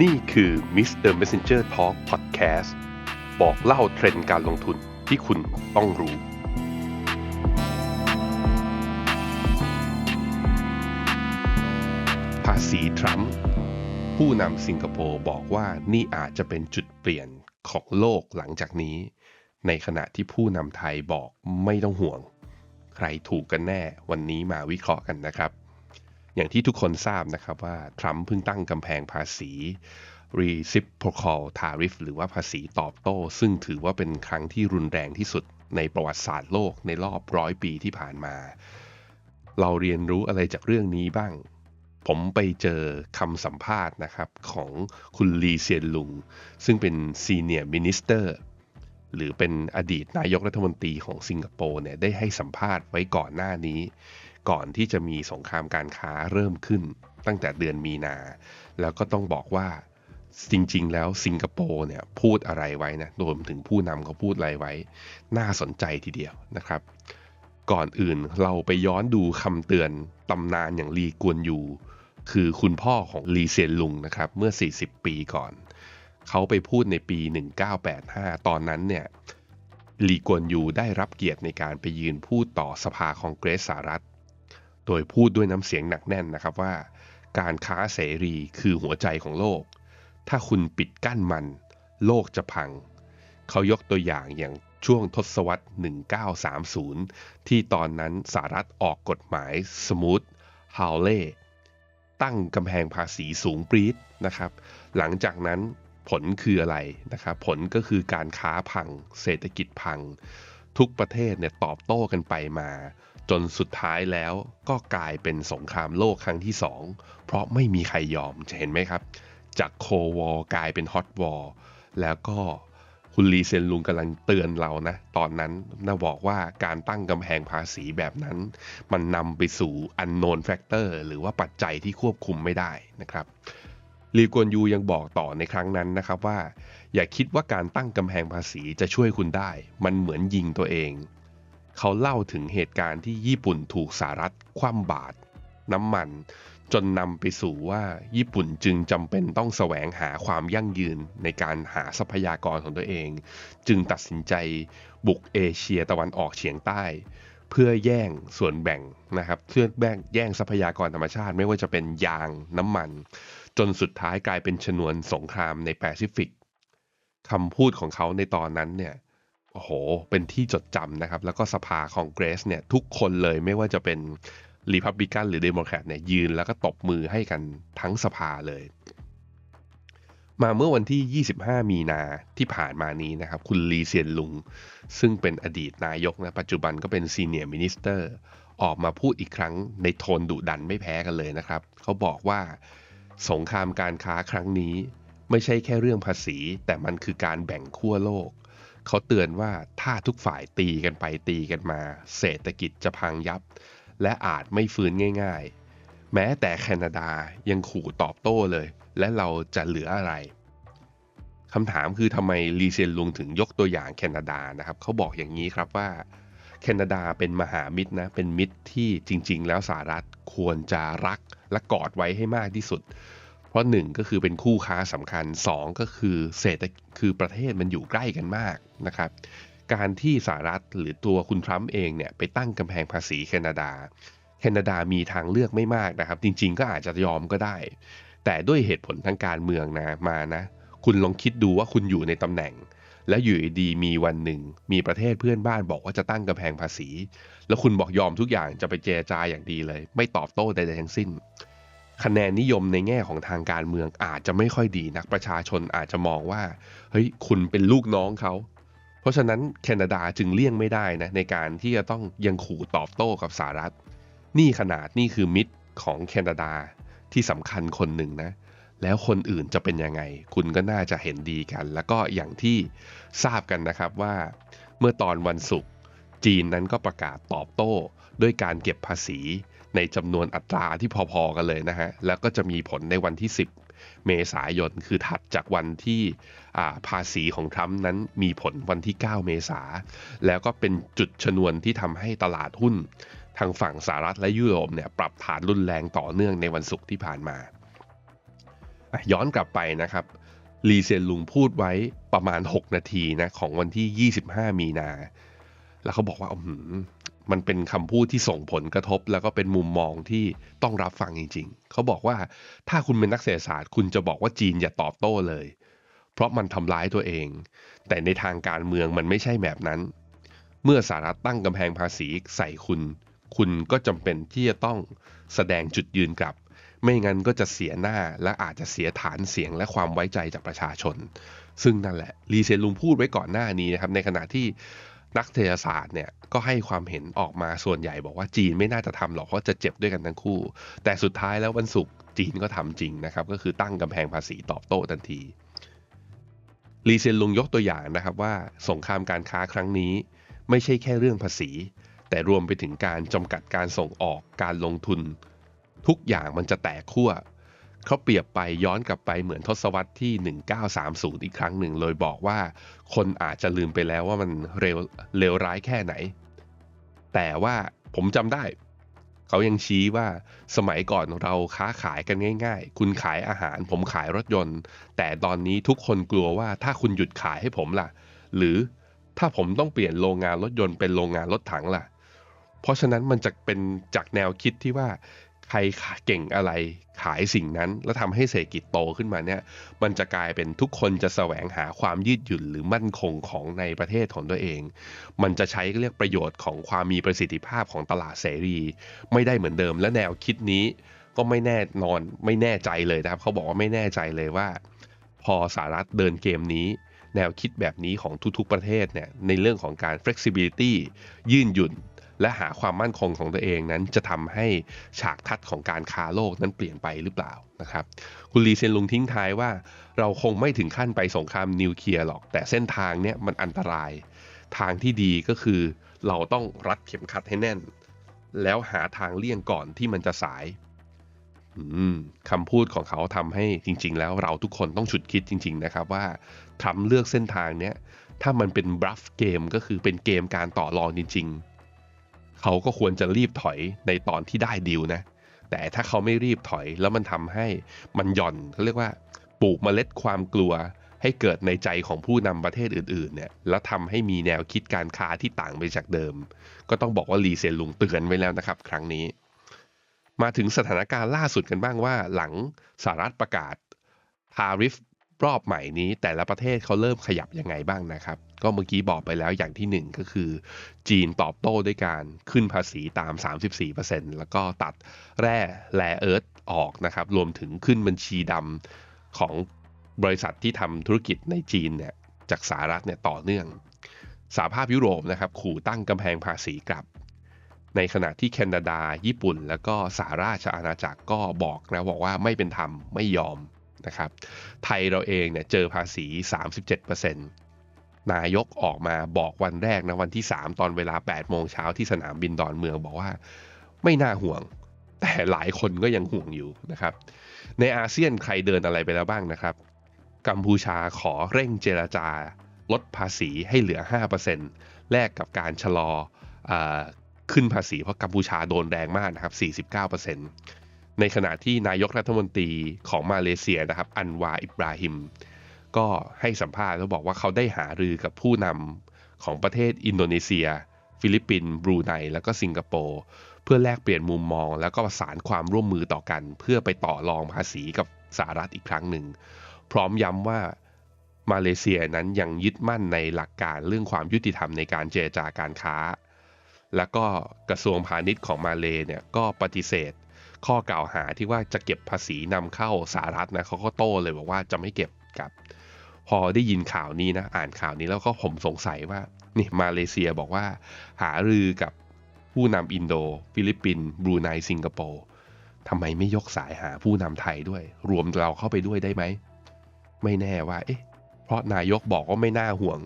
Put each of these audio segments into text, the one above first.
นี่คือ Mr. Messenger Talk Podcast บอกเล่าเทรนด์การลงทุนที่คุณต้องรู้ ภาษีทรัมป์ผู้นำสิงคโปร์บอกว่านี่อาจจะเป็นจุดเปลี่ยนของโลกหลังจากนี้ ในขณะที่ผู้นำไทยบอกไม่ต้องห่วง ใครถูกกันแน่วันนี้มาวิเคราะห์กันนะครับ อย่างที่ทุกคนทราบนะครับว่า ทรัมป์เพิ่งตั้งกำแพงภาษี reciprocal tariff หรือว่าภาษีตอบโต้ ซึ่งถือว่าเป็นครั้งที่รุนแรงที่สุดในประวัติศาสตร์โลกในรอบร้อยปีที่ผ่านมา เราเรียนรู้อะไรจากเรื่องนี้บ้าง ผมไปเจอคำสัมภาษณ์นะครับของคุณลีเซียนลุง ซึ่งเป็น Senior Minister หรือเป็นอดีตนายกรัฐมนตรีของสิงคโปร์เนี่ยได้ให้สัมภาษณ์ไว้ก่อนหน้านี้ ก่อนที่จะมีสงครามการค้าเริ่มขึ้น ตั้งแต่เดือนมีนา แล้วก็ต้องบอกว่าจริงๆ แล้วสิงคโปร์เนี่ยพูดอะไรไว้นะรวมถึงผู้นำเขาพูดอะไรไว้ น่าสนใจทีเดียวนะครับ ก่อนอื่นเราไปย้อนดูคำเตือนตำนานอย่างลีกวนยู คือคุณพ่อของลีเซียนลุงนะครับ เมื่อ 40 ปีก่อน เขาไปพูดในปี 1985 ตอนนั้นเนี่ยลีกวนยูได้รับเกียรติในการไปยืนพูดต่อสภาคองเกรสสหรัฐ โดยพูดด้วยน้ำเสียงหนักแน่นนะครับว่า การค้าเสรีคือหัวใจของโลก ถ้าคุณปิดกั้นมัน โลกจะพัง เขายกตัวอย่างอย่างช่วงทศวรรษ 1930 ที่ตอนนั้นสหรัฐออกกฎหมายสมูทฮาวเล่ตั้งกำแพงภาษีสูงปรี๊ดนะครับ หลังจากนั้นผลคืออะไรนะครับ ผลก็คือการค้าพัง เศรษฐกิจพัง ทุกประเทศเนี่ยตอบโต้กันไปมา จนสุดท้ายแล้วก็กลายเป็นสงครามโลกครั้งที่สองเพราะไม่มีใครยอมจะเห็นไหมครับ จากโควอลกลายเป็นฮอตวอลแล้วก็คุณลีเซนลุงกำลังเตือนเรานะ ตอนนั้นน่าบอกว่าการตั้งกำแพงภาษีแบบนั้น มันนำไปสู่ unknown factor หรือว่าปัจจัยที่ควบคุมไม่ได้นะครับลีกวนยูยังบอกต่อในครั้งนั้นนะครับว่า อย่าคิดว่าการตั้งกำแพงภาษีจะช่วยคุณได้ มันเหมือนยิงตัวเอง เขาเล่าถึงเหตุการณ์ที่ญี่ปุ่นถูกสหรัฐคว่ำบาตรน้ำมันจนนำไปสู่ว่าญี่ปุ่นจึงจำเป็นต้องแสวงหาความยั่งยืนในการหาทรัพยากรของตัวเอง จึงตัดสินใจบุกเอเชียตะวันออกเฉียงใต้ เพื่อแย่งส่วนแบ่งนะครับเพื่อแบ่งแย่งทรัพยากรธรรมชาติ ไม่ว่าจะเป็นยางน้ำมัน จนสุดท้ายกลายเป็นชนวนสงครามในแปซิฟิกคำพูดของเขาในตอนนั้นเนี่ย โอ้โห เป็นที่จดจำนะครับ แล้วก็สภาคองเกรสเนี่ย ทุกคนเลยไม่ว่าจะเป็นรีพับลิกันหรือเดโมแครตเนี่ย ยืนแล้วก็ตบมือให้กันทั้งสภาเลย มาเมื่อวันที่ 25 มีนาที่ผ่านมานี้นะครับ คุณลีเซียนลุง ซึ่งเป็นอดีตนายกนะ ปัจจุบันก็เป็นซีเนียร์มินิสเตอร์ออกมาพูดอีกครั้งในโทนดุดันไม่แพ้กันเลยนะครับ เขาบอกว่าสงครามการค้าครั้งนี้ ไม่ใช่แค่เรื่องภาษี แต่มันคือการแบ่งขั้วโลก เขาเตือนว่าถ้าทุกฝ่ายตีกันไปตีกันมา เศรษฐกิจจะพังยับ และอาจไม่ฟื้นง่าย ๆ แม้แต่แคนาดายังขู่ตอบโต้เลย และเราจะเหลืออะไรคำถามคือทำไมลีเซียนลุงถึงยกตัวอย่างแคนาดานะครับเขาบอกอย่างนี้ครับว่าแคนาดาเป็นมหามิตรนะเป็นมิตรที่จริง ๆ แล้วสหรัฐควรจะรักและกอดไว้ให้มากที่สุด ราะหนึ่งก็คือเป็นคู่ค้าสำคัญสองก็คือเศรษฐคือประเทศมันอยู่ใกล้กันมากนะครับ การที่สหรัฐหรือตัวคุณทรัมป์เองเนี่ยไปตั้งกำแพงภาษีแคนาดา แคนาดามีทางเลือกไม่มากนะครับ จริง ๆ ก็อาจจะยอมก็ได้ แต่ด้วยเหตุผลทางการเมืองนะมานะ คุณลองคิดดูว่าคุณอยู่ในตำแหน่ง แล้วอยู่ดีมีวันหนึ่ง มีประเทศเพื่อนบ้านบอกว่าจะตั้งกำแพงภาษี แล้วคุณบอกยอมทุกอย่างจะไปเจรจาอย่างดีเลย ไม่ตอบโต้ใดๆทั้งสิ้น คะแนนนิยมในแง่ของทางการเมืองอาจจะไม่ค่อยดีนักประชาชนอาจจะมองว่าเฮ้ยคุณเป็นลูกน้องเขา เพราะฉะนั้นแคนาดาจึงเลี่ยงไม่ได้นะในการที่จะต้องยังขู่ตอบโต้กับสหรัฐ นี่ขนาดนี่คือมิตรของแคนาดาที่สำคัญคนหนึ่งนะแล้วคนอื่นจะเป็นยังไง คุณก็น่าจะเห็นดีกัน แล้วก็อย่างที่ทราบกันนะครับว่า เมื่อตอนวันศุกร์ จีนนั้นก็ประกาศตอบโต้ด้วยการเก็บภาษีในจำนวนอัตราที่พอๆกันเลยนะฮะ แล้วก็จะมีผลในวันที่ 10 เมษายน คือถัดจากวันที่ภาษีของทรัมป์นั้นมีผลวันที่ 9 เมษา แล้วก็เป็นจุดชนวนที่ทำให้ตลาดหุ้น ทางฝั่งสหรัฐและยุโรปเนี่ยปรับฐานรุนแรงต่อเนื่องในวันศุกร์ที่ผ่านมา ย้อนกลับไปนะครับลีเซียนลุงพูดไว้ประมาณ 6 นาทีนะของวันที่ 25 มีนา แล้วเขาบอกว่าอืมมันเป็นคำพูดที่ส่งผลกระทบ แล้วก็เป็นมุมมองที่ต้องรับฟังจริง ๆ เขาบอกว่าถ้าคุณเป็นนักเศรษฐศาสตร์ คุณจะบอกว่าจีนอย่าตอบโต้เลย เพราะมันทำร้ายตัวเอง แต่ในทางการเมืองมันไม่ใช่แบบนั้น เมื่อสหรัฐตั้งกำแพงภาษีใส่คุณ คุณก็จำเป็นที่จะต้องแสดงจุดยืนกลับ ไม่งั้นก็จะเสียหน้าและอาจจะเสียฐานเสียงและความไว้ใจจากประชาชน ซึ่งนั่นแหละลีเซนลุงพูดไว้ก่อนหน้านี้นะครับในขณะที่ นักเทศศาสตร์เนี่ยก็ให้ความเห็นออกมาส่วนใหญ่บอกว่าจีนไม่น่าจะทำหรอกเพราะจะเจ็บด้วยกันทั้งคู่ แต่สุดท้ายแล้ววันศุกร์จีนก็ทำจริงนะครับ ก็คือตั้งกำแพงภาษีตอบโต้ทันทีลีเซนลุงยกตัวอย่างนะครับว่าสงครามการค้าครั้งนี้ ไม่ใช่แค่เรื่องภาษี แต่รวมไปถึงการจำกัดการส่งออกการลงทุน ทุกอย่างมันจะแตกขั้ว เขาเปรียบไปย้อนกลับไปเหมือนทศวรรษที่ 1930 อีกครั้งหนึ่งเลยบอกว่า คนอาจจะลืมไปแล้วว่ามันเร็วเลวร้ายแค่ไหน แต่ว่าผมจำได้ เขายังชี้ว่าสมัยก่อนเราค้าขายกันง่าย ๆ คุณขายอาหาร ผมขายรถยนต์ แต่ตอนนี้ทุกคนกลัวว่าถ้าคุณหยุดขายให้ผมล่ะ หรือถ้าผมต้องเปลี่ยนโรงงานรถยนต์เป็นโรงงานรถถังล่ะ เพราะฉะนั้นมันจะเป็นจากแนวคิดที่ว่า ใครเก่งอะไรขายสิ่งนั้น แล้วทำให้เศรษฐกิจโตขึ้นมาเนี่ย มันจะกลายเป็นทุกคนจะแสวงหาความยืดหยุ่นหรือมั่นคงของในประเทศของตัวเอง มันจะใช้เรียกประโยชน์ของความมีประสิทธิภาพของตลาดเสรี ไม่ได้เหมือนเดิมและแนวคิดนี้ก็ไม่แน่นอนไม่แน่ใจเลยนะครับ เขาบอกว่าไม่แน่ใจเลยว่า พอสหรัฐเดินเกมนี้ แนวคิดแบบนี้ของทุกๆประเทศเนี่ยในเรื่องของการ flexibility ยืนหยุ่น และหาความมั่นคงของตัวเองนั้นจะทำให้ฉากทัดของการค้าโลกนั้นเปลี่ยนไปหรือเปล่านะครับ คุณลีเซนลุงทิ้งท้ายว่า เราคงไม่ถึงขั้นไปสงครามนิวเคลียร์หรอก แต่เส้นทางเนี้ยมันอันตราย ทางที่ดีก็คือ เราต้องรัดเข็มขัดให้แน่น แล้วหาทางเลี่ยงก่อนที่มันจะสายคำพูดของเขาทำให้จริง ๆ แล้วเราทุกคนต้องฉุดคิดจริง ๆ นะครับว่าทรัมเลือกเส้นทางเนี้ยถ้ามันเป็นบลัฟเกมก็คือเป็นเกมการต่อรองจริงๆ เขาก็ควรจะรีบถอยในตอนที่ได้ดีลนะ แต่ถ้าเขาไม่รีบถอยแล้วมันทำให้มันหย่อนเขาเรียกว่า ปลูกเมล็ดความกลัว ให้เกิดในใจของผู้นำประเทศอื่นๆเนี่ยแล้วทำให้มีแนวคิดการค้าที่ต่างไปจากเดิม ก็ต้องบอกว่าลีเซนลุงเตือนไว้แล้วนะครับ ครั้งนี้ มาถึงสถานการณ์ล่าสุดกันบ้างว่า หลังสหรัฐประกาศทาริฟ รอบใหม่นี้แต่ละประเทศเขาเริ่มขยับยังไงบ้างนะครับ ก็เมื่อกี้บอกไปแล้วอย่างที่ 1 ก็คือ จีนตอบโต้ด้วยการขึ้นภาษีตาม 34%แล้วก็ตัดแร่แร่เอิร์ธออกนะครับ รวมถึงขึ้นบัญชีดำของบริษัทที่ทำธุรกิจในจีนเนี่ยจากสหรัฐเนี่ยต่อเนื่องสหภาพยุโรปนะครับขู่ตั้งกำแพงภาษีกลับ ในขณะที่แคนาดา ญี่ปุ่น แล้วก็สหราชอาณาจักรก็บอกนะบอกว่าไม่เป็นธรรมไม่ยอม นะครับ ไทยเราเองเนี่ยเจอภาษี 37%นายกออกมาบอกวันแรกนะวันที่ 3 ตอนเวลา 8 โมงเช้าที่สนามบินดอนเมืองบอกว่าไม่น่าห่วง แต่หลายคนก็ยังห่วงอยู่นะครับ ในอาเซียนใครเดินอะไรไปแล้วบ้างนะครับ กัมพูชาขอเร่งเจรจา ลดภาษีให้เหลือ 5%แลกกับการชะลออขึ้นภาษีเพราะกัมพูชาโดนแรงมากนะครับ 49% ในขณะที่นายกรัฐมนตรีของมาเลเซียนะครับ อันวาอิบราฮิม ก็ให้สัมภาษณ์แล้วบอกว่าเขาได้หารือกับผู้นำของประเทศอินโดนีเซีย ฟิลิปปินส์บรูไนแล้วก็สิงคโปร์เพื่อแลกเปลี่ยนมุมมอง แล้วก็ประสานความร่วมมือต่อกัน เพื่อไปต่อรองภาษีกับสหรัฐอีกครั้งหนึ่ง พร้อมย้ำว่ามาเลเซียนั้นยังยึดมั่นในหลักการเรื่องความยุติธรรมในการเจรจาการค้า แล้วก็กระทรวงพาณิชย์ของมาเลเนี่ยก็ปฏิเสธ ข้อกล่าวหาที่ว่าจะเก็บภาษีนำเข้าสหรัฐนะเขาก็โต้เลยบอกว่าจะไม่เก็บกับ พอได้ยินข่าวนี้นะอ่านข่าวนี้แล้วก็ผมสงสัยว่านี่มาเลเซียบอกว่า หารือกับผู้นำอินโด ฟิลิปปินส์บรูไนสิงคโปร์ทำไมไม่ยกสายหาผู้นำไทยด้วย รวมเราเข้าไปด้วยได้ไหม ไม่แน่ว่า เอ๊ะ เพราะนายกบอกว่าไม่น่าห่วง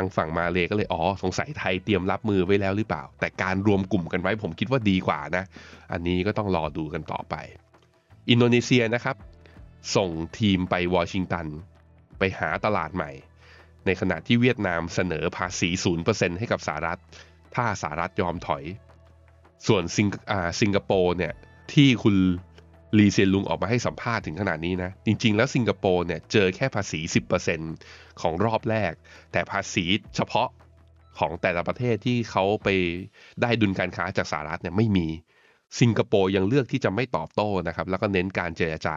างฝั่งมาเลก็เลยอ๋อสงสัยไทยเตรียมรับมือไว้แล้วหรือเปล่า แต่การรวมกลุ่มกันไว้ผมคิดว่าดีกว่านะ อันนี้ก็ต้องรอดูกันต่อไป อินโดนีเซียนะครับ ส่งทีมไปวอชิงตัน ไปหาตลาดใหม่ ในขณะที่เวียดนามเสนอภาษี 0%ให้กับสหรัฐ ถ้าสหรัฐยอมถอย ส่วนสิงอ่าสิงคโปร์เนี่ยที่คุณ ลีเซียนลุงออกมาให้สัมภาษณ์ถึงขนาดนี้นะ จริง ๆ แล้วสิงคโปร์เนี่ยเจอแค่ภาษี 10%ของรอบแรก แต่ภาษีเฉพาะของแต่ละประเทศที่เขาไปได้ดุลการค้าจากสหรัฐเนี่ยไม่มี สิงคโปร์ยังเลือกที่จะไม่ตอบโต้นะครับ แล้วก็เน้นการเจรจา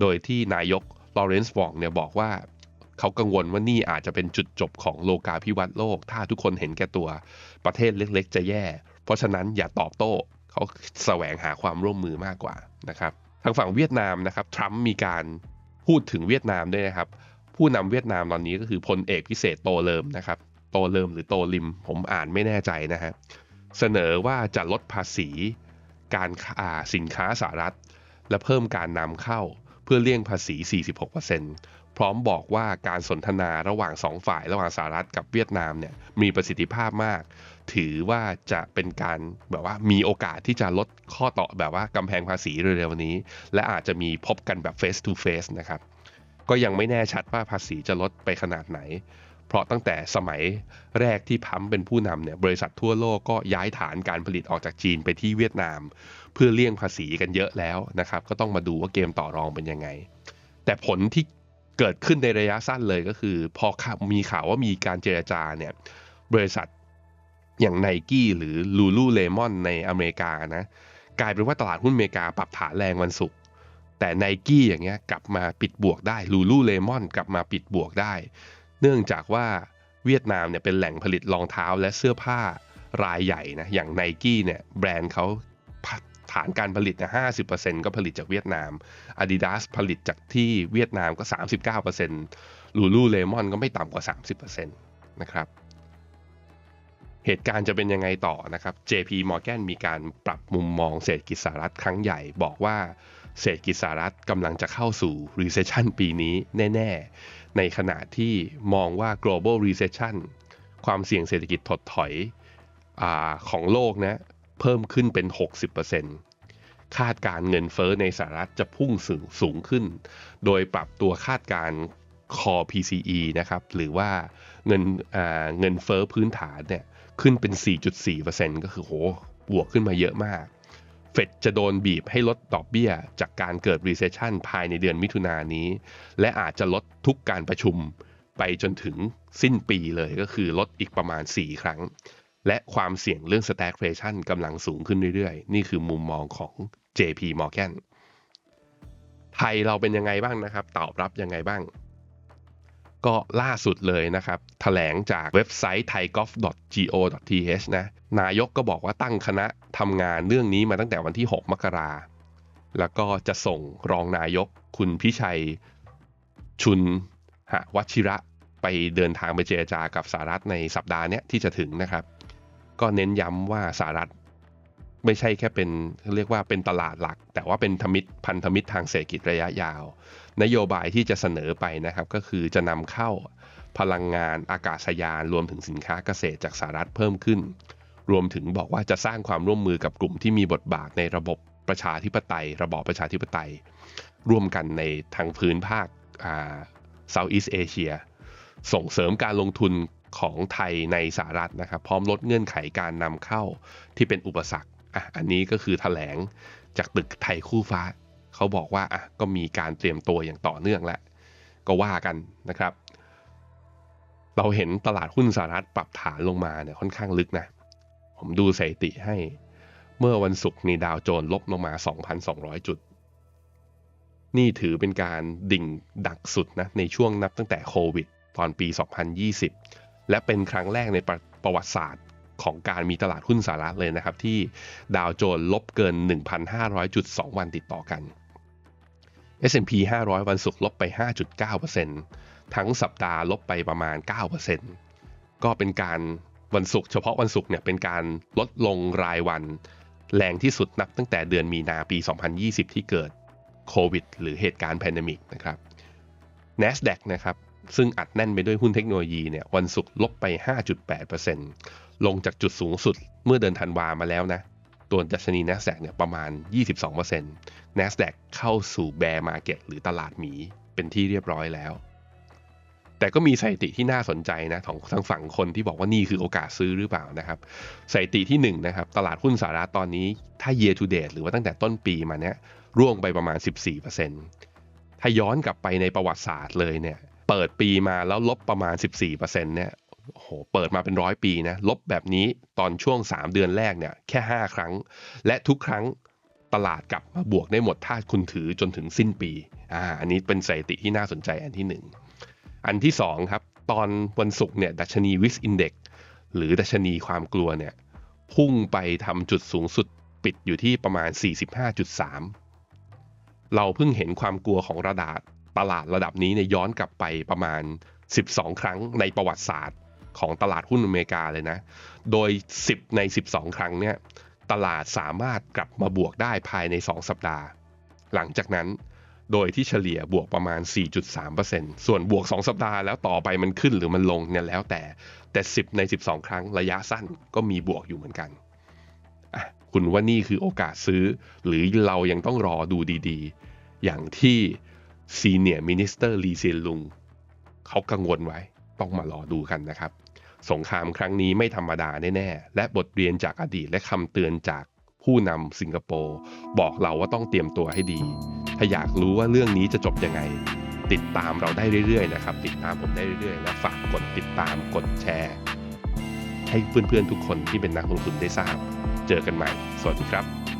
โดยที่นายกลอเรนซ์วองเนี่ยบอกว่าเขากังวลว่านี่อาจจะเป็นจุดจบของโลกาภิวัตน์โลก ถ้าทุกคนเห็นแก่ตัวประเทศเล็ก ๆ จะแย่ เพราะฉะนั้นอย่าตอบโต้เขาแสวงหาความร่วมมือมากกว่า นะครับทางฝั่งเวียดนามนะครับทรัมป์มีการพูดถึงเวียดนามด้วยนะครับ ผู้นำเวียดนามตอนนี้ก็คือพลเอกพิเศษโตเลิมนะครับ โตเลิมหรือโตลิม ผมอ่านไม่แน่ใจนะฮะเสนอว่าจะลดภาษีการอ่าสินค้าสหรัฐ และเพิ่มการนำเข้าเพื่อเลี่ยงภาษี 46% พร้อมบอกว่าการสนทนาระหว่างสองฝ่ายระหว่างสหรัฐกับเวียดนามเนี่ยมีประสิทธิภาพมาก ถือว่าจะเป็นการแบบว่ามีโอกาสที่จะลดข้อต่อแบบว่ากำแพงภาษีเร็วๆนี้ และอาจจะมีพบกันแบบ face to face นะครับก็ยังไม่แน่ชัดว่าภาษีจะลดไปขนาดไหน เพราะตั้งแต่สมัยแรกที่พัมเป็นผู้นำเนี่ยบริษัททั่วโลกก็ย้ายฐานการผลิตออกจากจีนไปที่เวียดนาม เพื่อเลี่ยงภาษีกันเยอะแล้วนะครับ ก็ต้องมาดูว่าเกมต่อรองเป็นยังไง แต่ผลที่ เกิดขึ้นในระยะสั้นเลยก็คือ พอมีข่าวว่ามีการเจรจาเนี่ยบริษัทอย่างไนกี้หรือลูลูเลมอนในอเมริกานะกลายเป็นว่าตลาดหุ้นอเมริกาปรับฐานแรงวันศุกร์แต่ไนกี้อย่างเงี้ยกลับมาปิดบวกได้ลูลูเลมอนกลับมาปิดบวกได้ เนื่องจากว่าเวียดนามเนี่ยเป็นแหล่งผลิตรองเท้าและเสื้อผ้ารายใหญ่นะอย่างไนกี้เนี่ยแบรนด์เขา ฐานการผลิตนะ50%ก็ผลิตจากเวียดนาม Adidas ผลิตจากที่เวียดนามก็39%ลูลูเลมอนก็ไม่ต่ำกว่า30%นะครับ เหตุการณ์จะเป็นยังไงต่อนะครับ JP Morgan มีการปรับมุมมองเศรษฐกิจสหรัฐครั้งใหญ่บอกว่าเศรษฐกิจสหรัฐกำลังจะเข้าสู่ recession ปีนี้แน่ ๆ ในขณะที่มองว่า global recession ความเสี่ยงเศรษฐกิจถดถอยอของโลกนะ เพิ่มขึ้นเป็น 60%คาดการเงินเฟ้อในสหรัฐจะพุ่งสูงสูงขึ้น โดยปรับตัวคาดการ core PCE นะครับหรือว่าเงินเงินเฟ้อพื้นฐานเนี่ยขึ้นเป็น 4.4%ก็คือโหบวกขึ้นมาเยอะมากเฟดจะโดนบีบให้ลดดอกเบี้ย จากการเกิด recession ภายในเดือนมิถุนายนนี้ และอาจจะลดทุกการประชุมไปจนถึงสิ้นปีเลยก็คือลดอีกประมาณ 4 ครั้ง และความเสี่ยงเรื่อง stagflation กำลังสูงขึ้นเรื่อยๆ นี่คือมุมมองของ JP Morgan ไทยเราเป็นยังไงบ้างนะครับ ตอบรับยังไงบ้าง ก็ล่าสุดเลยนะครับถแถลงจากเว็บไซต์ thaigolf.go.th นะ นายกก็บอกว่าตั้งคณะทำงานเรื่องนี้มาตั้งแต่วันที่ 6 มกราแล้วก็จะส่งรองนายกคุณพิชัย ชุนหวัชิระไปเดินทางไปเจรจากับสหรัฐในสัปดาห์นี้ที่จะถึงนะครับ ก็เน้นย้ำว่าสหรัฐ ไม่ใช่แค่เป็นเรียกว่าเป็นตลาดหลัก แต่ว่าเป็นธมิตรพันธมิตรทางเศรษฐกิจระยะยาว นโยบายที่จะเสนอไปนะครับ ก็คือจะนำเข้าพลังงานอากาศยานรวมถึงสินค้าเกษตรจากสหรัฐเพิ่มขึ้น รวมถึงบอกว่าจะสร้างความร่วมมือกับกลุ่มที่มีบทบาทในระบบประชาธิปไตย ระบอบประชาธิปไตย ร่วมกันในทางพื้นภาคอ่าเซาท์อีสเอเชียส่งเสริมการลงทุน ของไทยในสหรัฐนะครับ พร้อมลดเงื่อนไขการนำเข้าที่เป็นอุปสรรคอะอันนี้ก็คือถแถลงจากตึกไทยคู่ฟ้า เขาบอกว่าอะก็มีการเตรียมตัวอย่างต่อเนื่องแล้วก็ว่ากันนะครับ เราเห็นตลาดหุ้นสหรัฐปรับฐานลงมาเนี่ยค่อนข้างลึกนะ ผมดูสถิติให้เมื่อวันศุกร์นีดาวโจนลบลงมา 2,200 จุด นี่ถือเป็นการดิ่งดักสุดนะในช่วงนับตั้งแต่โควิด ตอนปี 2020 และเป็นครั้งแรกในประประวัติศาสตร์ของการมีตลาดหุ้นสหรัฐเลยนะครับ ที่ดาวโจนลบเกิน 1,500จุด2วันติดต่อกัน S&P 500 วันศุกร์ลบไป 5.9%ทั้งสัปดาห์ลบไปประมาณ 9%ก็เป็นการวันศุกร์เฉพาะวันศุกร์เนี่ยเป็นการลดลงรายวัน แรงที่สุดนับตั้งแต่เดือนมีนาปี 2020 ที่เกิดโควิด หรือเหตุการณ์แพนดมิกนะครับ NASDAQ นะครับ ซึ่งอัดแน่นไปด้วยหุ้นเทคโนโลยีเนี่ยวันศุกร์ลบไป 5.8%ลงจากจุดสูงสุดเมื่อเดือนธันวามาแล้วนะ ตัวดัชนี NASDAQ เนี่ยประมาณ 22% NASDAQ เข้าสู่แบร์มาเก็ตหรือตลาดหมีเป็นที่เรียบร้อยแล้ว แต่ก็มีสถิติที่น่าสนใจนะของทางฝั่งคนที่บอกว่านี่คือโอกาสซื้อหรือเปล่านะครับสถิติที่1นงนะครับตลาดหุ้นสหรัฐตอนนี้ถ้า year to date หรือว่าตั้งแต่ต้นปีมาเนี้ยร่วงไปประมาณ 14%ถ้าย้อนกลับไปในประวัติศาสตร์เลยเนี่ย เปิดปีมาแล้วลบประมาณ 14%เนี่ยโอ้โหเปิดมาเป็นร้อยปีนะลบแบบนี้ตอนช่วง 3 เดือนแรกเนี่ยแค่ 5 ครั้ง และทุกครั้งตลาดกลับมาบวกได้หมดถ้าคุณถือจนถึงสิ้นปีอ่าอันนี้เป็นสถิติที่น่าสนใจอันที่หนึ่งอันที่สองครับตอนวันศุกร์เนี่ยดัชนีวิสอินเด็กหรือดัชนีความกลัวเนี่ยพุ่งไปทำจุดสูงสุดปิดอยู่ที่ประมาณ 45.3 เราเพิ่งเห็นความกลัวของระดับ ตลาดระดับนี้เนี่ยย้อนกลับไปประมาณ 12 ครั้งในประวัติศาสตร์ของตลาดหุ้นอเมริกาเลยนะ โดย 10 ใน 12 ครั้งเนี่ยตลาดสามารถกลับมาบวกได้ภายใน 2 สัปดาห์ หลังจากนั้นโดยที่เฉลี่ยบวกประมาณ 4.3%ส่วนบวก 2 สัปดาห์แล้วต่อไปมันขึ้นหรือมันลงเนี่ยแล้วแต่แต่ 10 ใน 12 ครั้งระยะสั้นก็มีบวกอยู่เหมือนกันคุณว่านี่คือโอกาสซื้อ หรือเรายังต้องรอดูดีๆ อย่างที่ ซีเนียร์มินิสเตอร์ลีเซียนลุงเขากังวลไว้ ต้องมารอดูกันนะครับ สงครามครั้งนี้ไม่ธรรมดาแน่ๆ และบทเรียนจากอดีตและคำเตือนจากผู้นำสิงคโปร์บอกเราว่าต้องเตรียมตัวให้ดี ถ้าอยากรู้ว่าเรื่องนี้จะจบยังไง ติดตามเราได้เรื่อยๆนะครับ ติดตามผมได้เรื่อยๆ และฝากกดติดตามกดแชร์ ให้เพื่อนๆทุกคนที่เป็นนักลงทุนได้ทราบ เจอกันใหม่ สวัสดีครับ